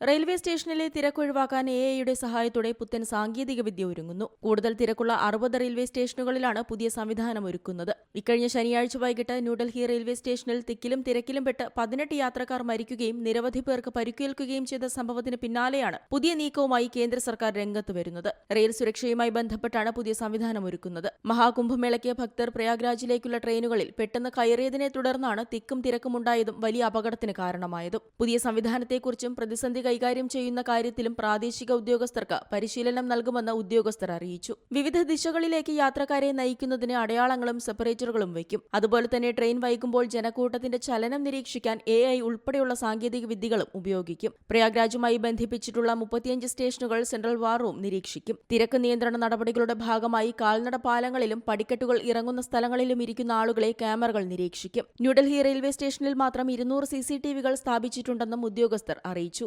Railway സ്റ്റേഷനിലെ തിരക്ക് ഒഴിവാക്കാൻ എ ഐയുടെ സഹായത്തോടെ പുത്തൻ സാങ്കേതികവിദ്യ ഒരുങ്ങുന്നു. കൂടുതൽ തിരക്കുള്ള അറുപത് റെയിൽവേ സ്റ്റേഷനുകളിലാണ് പുതിയ സംവിധാനം ഒരുക്കുന്നത്. ഇക്കഴിഞ്ഞ ശനിയാഴ്ച വൈകിട്ട് ന്യൂഡൽഹി റെയിൽവേ സ്റ്റേഷനിൽ തിക്കിലും തിരക്കിലും പെട്ട് പതിനെട്ട് യാത്രക്കാർ മരിക്കുകയും നിരവധി പേർക്ക് പരിക്കേൽക്കുകയും ചെയ്ത സംഭവത്തിന് പിന്നാലെയാണ് പുതിയ നീക്കവുമായി കേന്ദ്ര സർക്കാർ രംഗത്ത് വരുന്നത്. റെയിൽ സുരക്ഷയുമായി ബന്ധപ്പെട്ടാണ് പുതിയ സംവിധാനം ഒരുക്കുന്നത്. മഹാകുംഭമേളയ്ക്ക് ഭക്തർ പ്രയാഗ്രാജിലേക്കുള്ള ട്രെയിനുകളിൽ പെട്ടെന്ന് കയറിയതിനെ തുടർന്നാണ് തിക്കും തിരക്കുമുണ്ടായതും വലിയ അപകടത്തിന് കാരണമായതും. പുതിയ സംവിധാനത്തെക്കുറിച്ചും പ്രതിസന്ധി കൈകാര്യം ചെയ്യുന്ന കാര്യത്തിലും പ്രാദേശിക ഉദ്യോഗസ്ഥർക്ക് പരിശീലനം നൽകുമെന്ന് ഉദ്യോഗസ്ഥർ അറിയിച്ചു. വിവിധ ദിശകളിലേക്ക് യാത്രക്കാരെ നയിക്കുന്നതിന് അടയാളങ്ങളും സെപ്പറേറ്ററുകളും വയ്ക്കും. അതുപോലെ തന്നെ ട്രെയിൻ വൈകുമ്പോൾ ജനക്കൂട്ടത്തിന്റെ ചലനം നിരീക്ഷിക്കാൻ എ ഐ ഉൾപ്പെടെയുള്ള സാങ്കേതിക വിദ്യകളും ഉപയോഗിക്കും. പ്രയാഗ്രാജുമായി ബന്ധിപ്പിച്ചിട്ടുള്ള മുപ്പത്തിയഞ്ച് സ്റ്റേഷനുകൾ സെൻട്രൽ വാർ റൂം നിരീക്ഷിക്കും. തിരക്ക് നിയന്ത്രണ നടപടികളുടെ ഭാഗമായി കാൽനട പാലങ്ങളിലും പടിക്കെട്ടുകൾ ഇറങ്ങുന്ന സ്ഥലങ്ങളിലും ഇരിക്കുന്ന ആളുകളെ ക്യാമറകൾ നിരീക്ഷിക്കും. ന്യൂഡൽഹി റെയിൽവേ സ്റ്റേഷനിൽ മാത്രം ഇരുന്നൂറ് സി സി ടി വികൾ സ്ഥാപിച്ചിട്ടുണ്ടെന്നും ഉദ്യോഗസ്ഥർ അറിയിച്ചു.